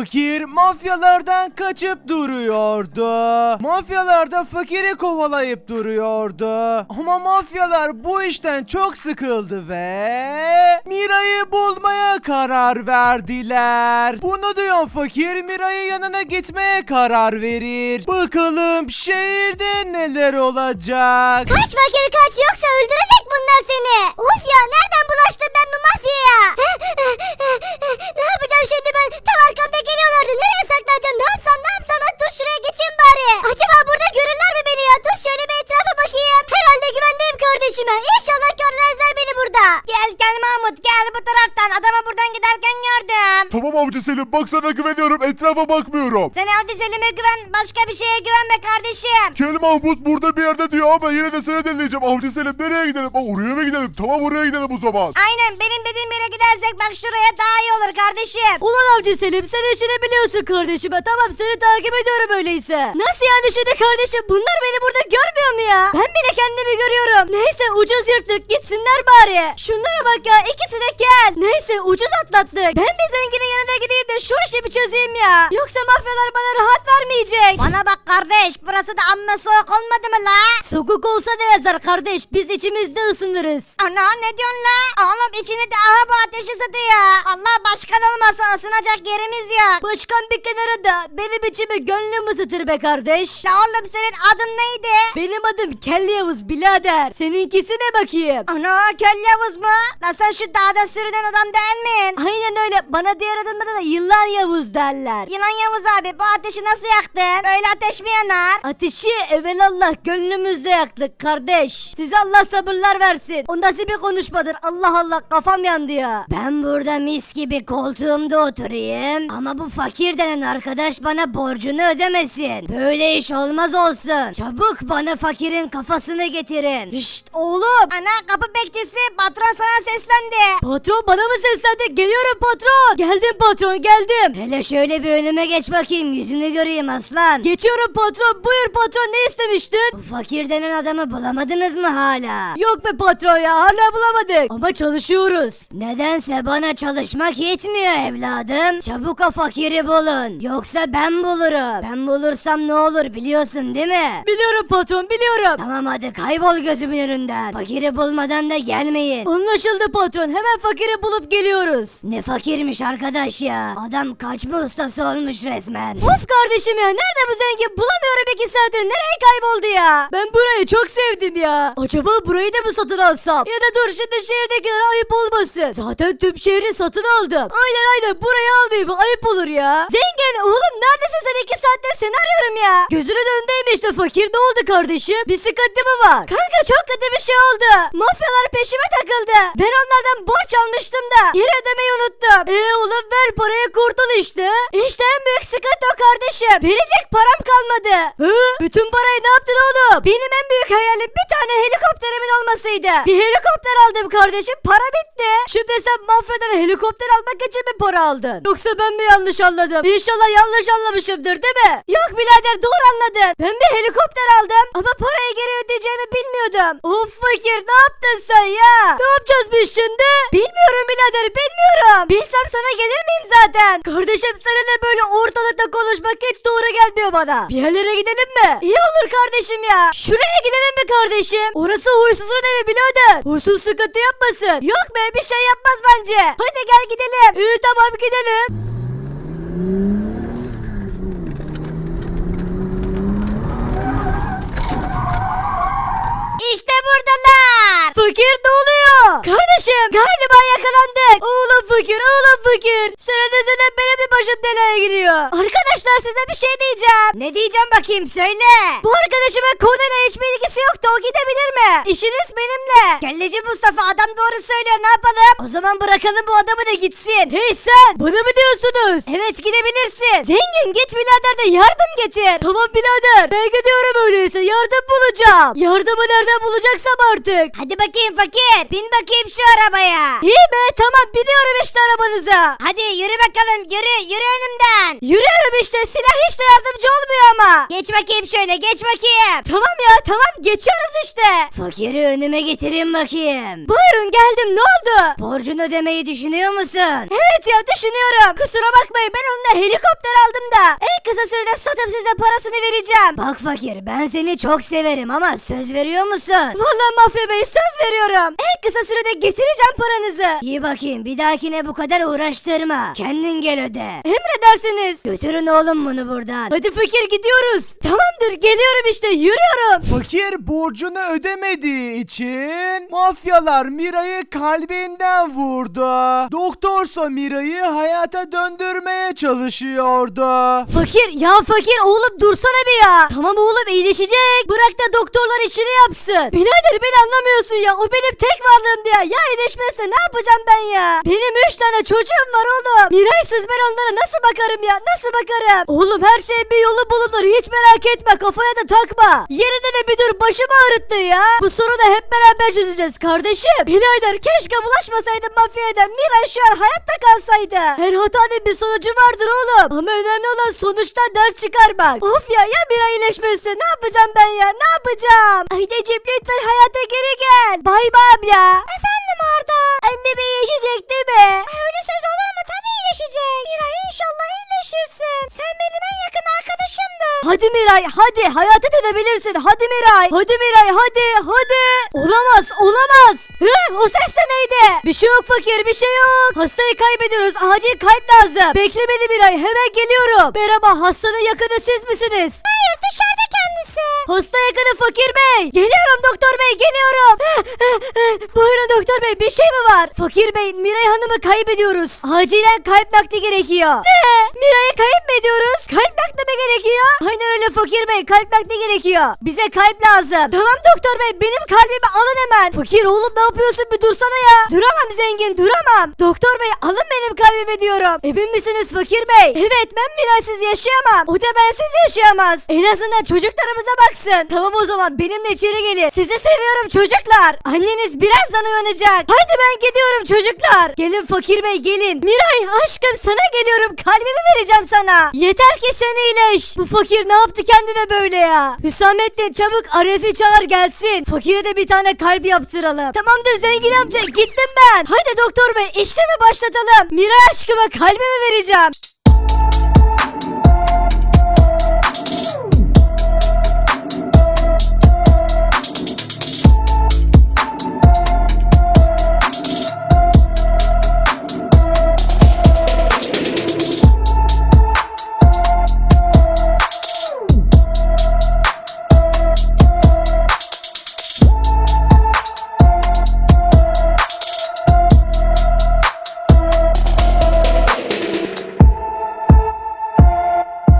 Fakir mafyalardan kaçıp duruyordu. Mafyalar da fakiri kovalayıp duruyordu. Ama mafyalar bu işten çok sıkıldı ve Mira'yı bulmaya karar verdiler. Bunu duyan fakir Mira'yı yanına gitmeye karar verir. Bakalım şehirde neler olacak. Kaç fakir kaç yoksa öldürecek bunlar seni. Of ya nereden bulaştım ben bu mafyaya? ne yapacağım şimdi ben? Tam arkamda Avcı Selim bak sana güveniyorum etrafa bakmıyorum. Sen Avdi Selim'e güven. Başka bir şeye güvenme kardeşim. Kel Mahmut burada bir yerde diyor ama yine de seni dinleyeceğim. Avcı Selim nereye gidelim? Aa, oraya mı gidelim? Tamam oraya gidelim o zaman. Aynen benim dediğim yere gidersek bak şuraya daha iyi olur kardeşim. Ulan avcı Selim sen işini biliyorsun kardeşime. Tamam seni takip ediyorum öyleyse. Nasıl yani şimdi kardeşim bunlar beni burada görmüyor mu ya? Ben bile kendimi görüyorum. Neyse ucuz yırttık gitsinler bari. Şunlara bak ya ikisi de kel. Neyse ucuz atlattık. Ben bir zenginin yanına gideyim de şu işi bir çözeyim ya. Yoksa mafyalar bana rahat vermeyecek. Bana bak kardeş burası da amma soğuk olmadı mı la? Soğuk olsa ne yazar kardeş biz içimizde ısınırız. Ana ne diyorsun la? Oğlum içini de aha bu ateşi ya. Allah başkan olmasa ısınacak yerimiz yok. Başkan bir kenara da benim içimi gönlüm ısıtır be kardeş. La oğlum senin adın neydi? Benim adım Kelly Yavuz birader. Seninkisi ne bakayım? Ana köl Yavuz mu? La sen şu dağda sürünen adam değil misin? Aynen öyle. Bana diğer adımda da yıllar Yavuz derler. Yılan Yavuz abi bu ateşi nasıl yaktın? Böyle ateş mi yanar? Ateşi evelallah gönlümüzde yaktık kardeş. Size Allah sabırlar versin. O nasıl bir konuşmadır Allah Allah kafam yandı ya. Ben burada mis gibi koltuğumda oturayım. Ama bu fakir denen arkadaş bana borcunu ödemesin. Böyle iş olmaz olsun. Çabuk bana fakirin kafasını getirin. Şşt oğlum. Ana kapı bekçisi patron sana seslendi. Patron bana mı seslendi? Geliyorum patron. Geldim patron geldim. Hele şöyle bir önüme geç bakayım yüzünü göreyim aslan. Geçiyorum patron buyur patron ne istemiştin? Bu fakir denen adamı bulamadınız mı hala? Yok be patron ya hala bulamadık. Ama çalışıyoruz. Nedense bana çalışmak yetmiyor evladım. Çabuk o fakiri bulun. Yoksa ben bulurum. Ben bulursam ne olur biliyorsun değil mi? Biliyorum patron biliyorum. Tamam hadi kaybol gözümün önünden. Fakiri bulmadan da gelmeyin. Anlaşıldı patron hemen fakiri bulup geliyoruz. Ne fakirmiş arkadaş ya. Adam kaçma ustası olmuş resmen. Of kardeşim ya nerede bu zengin bulamıyorum iki saattir nereye kayboldu ya. Ben burayı çok sevdim ya. Acaba burayı da mı satın alsam? Ya da dur şimdi şehirdekiler ayıp olmasın. Zaten tüm şehri satın aldım. Aynen aynen burayı almayayım ayıp olur ya. Zengin oğlum neredesin sen iki saattir seni arıyorum ya. Gözünün önündeyim işte fakir ne oldu kardeşim? Bir sıkıntı mı var? Kanka çok kötü bir şey oldu. Mafyalar peşime takıldı. Ben onlardan borç almıştım da geri ödemeyi unuttum. Eee oğlum ver parayı kurtul işte. İşte en büyük kardeşim. Verecek param kalmadı. Hı? Bütün parayı ne yaptın oğlum? Benim en büyük hayalim bir tane helikopterimin olmasıydı. Bir helikopter aldım kardeşim para bitti. Şimdi sen mafyadan helikopter almak için mi para aldın? Yoksa ben mi yanlış anladım? İnşallah yanlış anlamışımdır değil mi? Yok birader doğru anladın. Ben bir helikopter aldım ama parayı geri ödeyeceğimi bilmiyordum. Of fakir ne yaptın sen ya? Ne yapacağız biz şimdi? Bilmiyorum birader bilmiyorum. Bilsem sana gelir miyim zaten? Kardeşim seninle böyle ortalıkta konuşmak hiç doğru gelmiyor bana. Bir yerlere gidelim mi? İyi olur kardeşim ya. Şuraya gidelim mi kardeşim? Orası huysuzun evi birader. Huysuz sıkıntı yapmasın. Yok be bir şey yapmaz bence. Hadi gel gidelim. İyi tamam gidelim. İşte buradalar. Fakir ne oluyor? Kardeşim galiba yakalandık. Oğlum fakir oğlum fakir. Senin yüzünden benim de başım belaya giriyor. Arkadaşlar size bir şey diyeceğim. Ne diyeceğim bakayım söyle. Bu arkadaşımın konuyla hiçbir ilgisi yoktu. O gidebilir mi? İşiniz benimle. Kelleci Mustafa adam doğru söylüyor ne yapalım? O zaman bırakalım bu adamı da gitsin. Hey sen bana mı diyorsunuz? Evet gidebilirsin. Zengin git birader de yardım getir. Tamam birader ben gidiyorum öyleyse yardım bulacağım. Yardımı nereden bulacaksam artık. Hadi bakayım fakir bin bakayım şu arabaya. İyi be tamam biniyorum işte arabanıza. Hadi yürü bakalım yürü yürü önümden. Yürüyorum işte silah hiç de yardımcı olmuyor ama. Geç bakayım şöyle geç bakayım. Tamam ya tamam geçiyoruz işte. Fakiri önüme getirin bakayım. Buyurun geldim ne oldu? Borcunu ödemeyi düşünüyor musun? Evet ya düşünüyorum. Kusura bakmayın ben onunla helikopter aldım da. Kısa sürede satıp size parasını vereceğim. Bak fakir ben seni çok severim ama söz veriyor musun? Vallahi mafya bey söz veriyorum. En kısa sürede getireceğim paranızı. İyi bakayım bir dahakine bu kadar uğraştırma. Kendin gel öde. Emredersiniz. Götürün oğlum bunu buradan. Hadi fakir gidiyoruz. Tamamdır geliyorum işte yürüyorum. Fakir borcunu ödemediği için mafyalar Mira'yı kalbinden vurdu. Doktorsa Mira'yı hayata döndürmeye çalışıyordu. Fakir ya fakir oğlum dursana bir ya. Tamam oğlum iyileşecek. Bırak da doktorlar işini yapsın. Birader beni anlamıyorsun ya. O benim tek varlığımdı ya. Ya iyileşmezse ne yapacağım ben ya? Benim üç tane çocuğum var oğlum. Miraysız ben onlara nasıl bakarım ya? Nasıl bakarım? Oğlum her şeyin bir yolu bulunur. Hiç merak etme. Kafaya da takma. Yerine de bir dur. Başımı ağrıttı ya. Bu sorunu hep beraber çözeceğiz kardeşim. Birader keşke bulaşmasaydın mafyaya Miray şu an hayatta kalsaydı. Her hatanın bir sonucu vardır oğlum. Ama önemli olan sonuçtan ders çıkarmak. Of ya ya Miray iyileşmezse ne yapacağım ben ya ne yapacağım? Aydacığım lütfen hayata geri gel. Bay bay abla. Efendim Arda. Annem iyileşecek değil mi? Öyle söz olur mu? Tabii iyileşecek. Miray inşallah iyileşirsin. Sen benim. Hadi Miray hadi hayata dönebilirsin. Hadi Miray. Hadi Miray hadi hadi. Olamaz olamaz. Hı, o ses de neydi? Bir şey yok fakir bir şey yok. Hastayı kaybediyoruz. Acil kalp lazım. Bekle beni Miray hemen geliyorum. Merhaba hastanın yakını siz misiniz? Hayır dışarıda kendisi. Hasta yakını fakir bey. Geliyorum doktor bey geliyorum. Buyurun doktor bey bir şey mi var? Fakir bey Miray Hanım'ı kaybediyoruz. Acilen kalp nakli gerekiyor. Ne? Miray'ı kayıp mı ediyoruz? Kalp gerekiyor? Aynen öyle fakir bey kalp nakli gerekiyor. Bize kalp lazım. Tamam doktor bey benim kalbimi alın hemen. Fakir oğlum ne yapıyorsun bir dursana ya. Duramam zengin duramam. Doktor bey alın benim kalbimi diyorum. Emin misiniz fakir bey? Evet ben Miray'sız yaşayamam. O da bensiz yaşayamaz. En azından çocuklarımıza baksın. Tamam o zaman benimle içeri gelin. Sizi seviyorum çocuklar. Anneniz birazdan uyanacak. Haydi ben gidiyorum çocuklar. Gelin fakir bey gelin. Miray aşkım sana geliyorum. Kalbimi vereceğim sana. Yeter ki sen iyileş. Bu fakir ne yaptı kendine böyle ya? Hüsamettin çabuk Arif'i çağır gelsin. Fakire de bir tane kalp yaptıralım. Tamamdır zengin amca gittim ben. Haydi doktor bey işlemi başlatalım. Miray aşkıma kalbimi vereceğim.